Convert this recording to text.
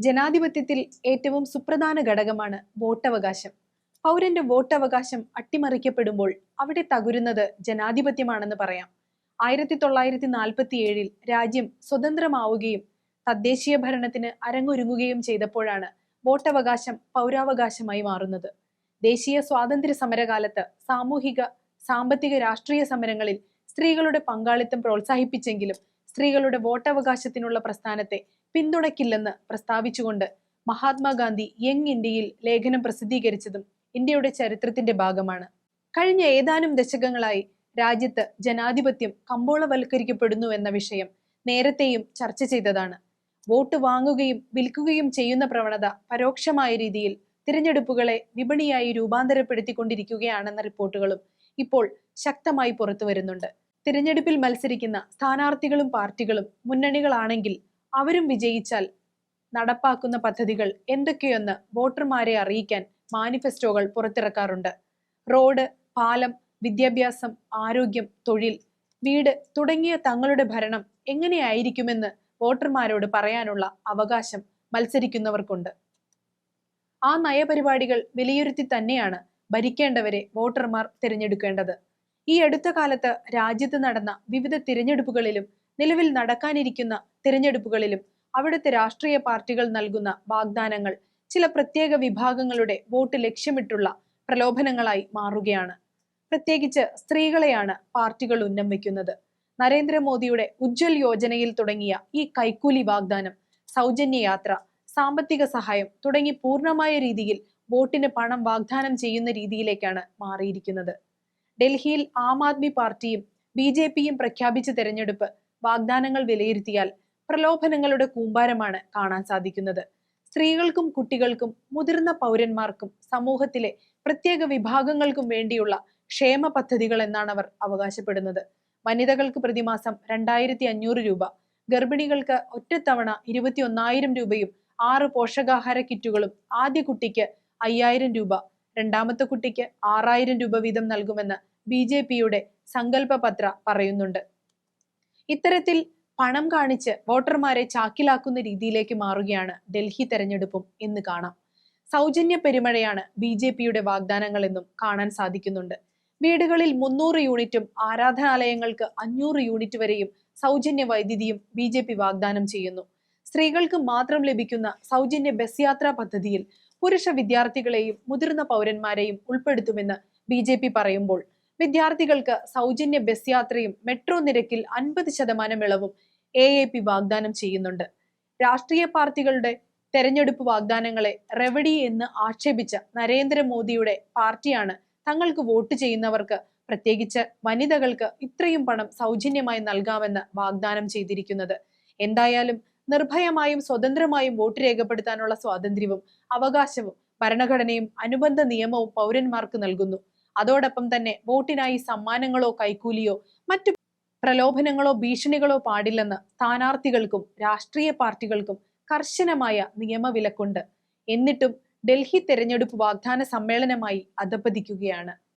ജനാധിപത്യത്തിൽ ഏറ്റവും സുപ്രധാന ഘടകമാണ് വോട്ടവകാശം. പൗരന്റെ വോട്ടവകാശം അട്ടിമറിക്കപ്പെടുമ്പോൾ അവിടെ തകരുന്നത് ജനാധിപത്യമാണെന്ന് പറയാം. ആയിരത്തി തൊള്ളായിരത്തി നാൽപ്പത്തി ഏഴിൽ രാജ്യം സ്വതന്ത്രമാവുകയും തദ്ദേശീയ ഭരണത്തിന് അരങ്ങൊരുങ്ങുകയും ചെയ്തപ്പോഴാണ് വോട്ടവകാശം പൗരാവകാശമായി മാറുന്നത്. ദേശീയ സ്വാതന്ത്ര്യ സമരകാലത്ത് സാമൂഹിക സാമ്പത്തിക രാഷ്ട്രീയ സമരങ്ങളിൽ സ്ത്രീകളുടെ പങ്കാളിത്തം പ്രോത്സാഹിപ്പിച്ചെങ്കിലും സ്ത്രീകളുടെ വോട്ടവകാശത്തിനുള്ള പ്രസ്ഥാനത്തെ പിന്തുണയ്ക്കില്ലെന്ന് പ്രസ്താവിച്ചുകൊണ്ട് മഹാത്മാഗാന്ധി യങ് ഇന്ത്യയിൽ ലേഖനം പ്രസിദ്ധീകരിച്ചതും ഇന്ത്യയുടെ ചരിത്രത്തിന്റെ ഭാഗമാണ്. കഴിഞ്ഞ ഏതാനും ദശകങ്ങളായി രാജ്യത്ത് ജനാധിപത്യം കമ്പോളവൽക്കരിക്കപ്പെടുന്നു എന്ന വിഷയം നേരത്തെയും ചർച്ച ചെയ്തതാണ്. വോട്ട് വാങ്ങുകയും വിൽക്കുകയും ചെയ്യുന്ന പ്രവണത പരോക്ഷമായ രീതിയിൽ തിരഞ്ഞെടുപ്പുകളെ വിപണിയായി രൂപാന്തരപ്പെടുത്തിക്കൊണ്ടിരിക്കുകയാണെന്ന റിപ്പോർട്ടുകളും ഇപ്പോൾ ശക്തമായി പുറത്തു വരുന്നുണ്ട് തിരഞ്ഞെടുപ്പിൽ മത്സരിക്കുന്ന സ്ഥാനാർത്ഥികളും പാർട്ടികളും മുന്നണികളാണെങ്കിൽ അവരും വിജയിച്ചാൽ നടപ്പാക്കുന്ന പദ്ധതികൾ എന്തൊക്കെയെന്ന് വോട്ടർമാരെ അറിയിക്കാൻ മാനിഫെസ്റ്റോകൾ പുറത്തിറക്കാറുണ്ട്. റോഡ് പാലം വിദ്യാഭ്യാസം ആരോഗ്യം തൊഴിൽ വീട് തുടങ്ങിയ തങ്ങളുടെ ഭരണം എങ്ങനെയായിരിക്കുമെന്ന് വോട്ടർമാരോട് പറയാനുള്ള അവകാശം മത്സരിക്കുന്നവർക്കുണ്ട്. ആ നയപരിപാടികൾ വിലയിരുത്തി തന്നെയാണ് ഭരിക്കേണ്ടവരെ വോട്ടർമാർ തിരഞ്ഞെടുക്കേണ്ടത്. ഈ അടുത്ത കാലത്ത് രാജ്യത്ത് നടന്ന വിവിധ തിരഞ്ഞെടുപ്പുകളിലും നിലവിൽ നടക്കാനിരിക്കുന്ന തിരഞ്ഞെടുപ്പുകളിലും അവിടുത്തെ രാഷ്ട്രീയ പാർട്ടികൾ നൽകുന്ന വാഗ്ദാനങ്ങൾ ചില പ്രത്യേക വിഭാഗങ്ങളുടെ വോട്ട് ലക്ഷ്യമിട്ടുള്ള പ്രലോഭനങ്ങളായി മാറുകയാണ്. പ്രത്യേകിച്ച് സ്ത്രീകളെയാണ് പാർട്ടികൾ ഉന്നം വയ്ക്കുന്നത്. നരേന്ദ്രമോദിയുടെ ഉജ്ജ്വൽ യോജനയിൽ തുടങ്ങിയ ഈ കൈക്കൂലി വാഗ്ദാനം സൗജന്യ യാത്ര സാമ്പത്തിക സഹായം തുടങ്ങി പൂർണമായ രീതിയിൽ വോട്ടിന് പണം വാഗ്ദാനം ചെയ്യുന്ന രീതിയിലേക്കാണ് മാറിയിരിക്കുന്നത്. ഡൽഹിയിൽ ആം ആദ്മി പാർട്ടിയും ബി ജെ പിയും പ്രഖ്യാപിച്ച തെരഞ്ഞെടുപ്പ് വാഗ്ദാനങ്ങൾ വിലയിരുത്തിയാൽ പ്രലോഭനങ്ങളുടെ കൂമ്പാരമാണ് കാണാൻ സാധിക്കുന്നത്. സ്ത്രീകൾക്കും കുട്ടികൾക്കും മുതിർന്ന പൗരന്മാർക്കും സമൂഹത്തിലെ പ്രത്യേക വിഭാഗങ്ങൾക്കും വേണ്ടിയുള്ള ക്ഷേമ പദ്ധതികൾ എന്നാണ് അവർ അവകാശപ്പെടുന്നത്. വനിതകൾക്ക് പ്രതിമാസം രണ്ടായിരത്തി അഞ്ഞൂറ് രൂപ ഗർഭിണികൾക്ക് ഒറ്റത്തവണ ഇരുപത്തി ഒന്നായിരം രൂപയും ആറ് പോഷകാഹാര കിറ്റുകളും ആദ്യ കുട്ടിക്ക് അയ്യായിരം രൂപ രണ്ടാമത്തെ കുട്ടിക്ക് ആറായിരം രൂപ വീതം നൽകുമെന്ന് ബി ജെ പിയുടെ സങ്കല്പ പത്ര പറയുന്നുണ്ട്. ഇത്തരത്തിൽ പണം കാണിച്ച് വോട്ടർമാരെ ചാക്കിലാക്കുന്ന രീതിയിലേക്ക് മാറുകയാണ് ഡൽഹി തെരഞ്ഞെടുപ്പും എന്ന് കാണാം. സൗജന്യ പെരുമഴയാണ് ബി ജെ പിയുടെ വാഗ്ദാനങ്ങളെന്നും കാണാൻ സാധിക്കുന്നുണ്ട്. വീടുകളിൽ മുന്നൂറ് യൂണിറ്റും ആരാധനാലയങ്ങൾക്ക് അഞ്ഞൂറ് യൂണിറ്റ് വരെയും സൗജന്യ വൈദ്യുതിയും ബി ജെ പി വാഗ്ദാനം ചെയ്യുന്നു. സ്ത്രീകൾക്ക് മാത്രം ലഭിക്കുന്ന സൗജന്യ ബസ് യാത്രാ പദ്ധതിയിൽ പുരുഷ വിദ്യാർത്ഥികളെയും മുതിർന്ന പൗരന്മാരെയും ഉൾപ്പെടുത്തുമെന്ന് ബി പറയുമ്പോൾ വിദ്യാർത്ഥികൾക്ക് സൗജന്യ ബസ് യാത്രയും മെട്രോ നിരക്കിൽ അൻപത് ശതമാനം ഇളവും എ എ പി വാഗ്ദാനം ചെയ്യുന്നുണ്ട്. രാഷ്ട്രീയ പാർട്ടികളുടെ തെരഞ്ഞെടുപ്പ് വാഗ്ദാനങ്ങളെ റെവഡി എന്ന് ആക്ഷേപിച്ച നരേന്ദ്രമോദിയുടെ പാർട്ടിയാണ് തങ്ങൾക്ക് വോട്ട് ചെയ്യുന്നവർക്ക് പ്രത്യേകിച്ച് വനിതകൾക്ക് ഇത്രയും പണം സൗജന്യമായി നൽകാമെന്ന് വാഗ്ദാനം ചെയ്തിരിക്കുന്നത്. എന്തായാലും നിർഭയമായും സ്വതന്ത്രമായും വോട്ട് രേഖപ്പെടുത്താനുള്ള സ്വാതന്ത്ര്യവും അവകാശവും ഭരണഘടനയും അനുബന്ധ നിയമവും പൗരന്മാർക്ക് നൽകുന്നു. അതോടൊപ്പം തന്നെ വോട്ടിനായി സമ്മാനങ്ങളോ കൈക്കൂലിയോ മറ്റു പ്രലോഭനങ്ങളോ ഭീഷണികളോ പാടില്ലെന്ന് സ്ഥാനാർത്ഥികൾക്കും രാഷ്ട്രീയ പാർട്ടികൾക്കും കർശനമായ നിയമവിലക്കുണ്ട്. എന്നിട്ടും ഡൽഹി തെരഞ്ഞെടുപ്പ് വാഗ്ദാന സമ്മേളനമായി അധപ്പതിക്കുകയാണ്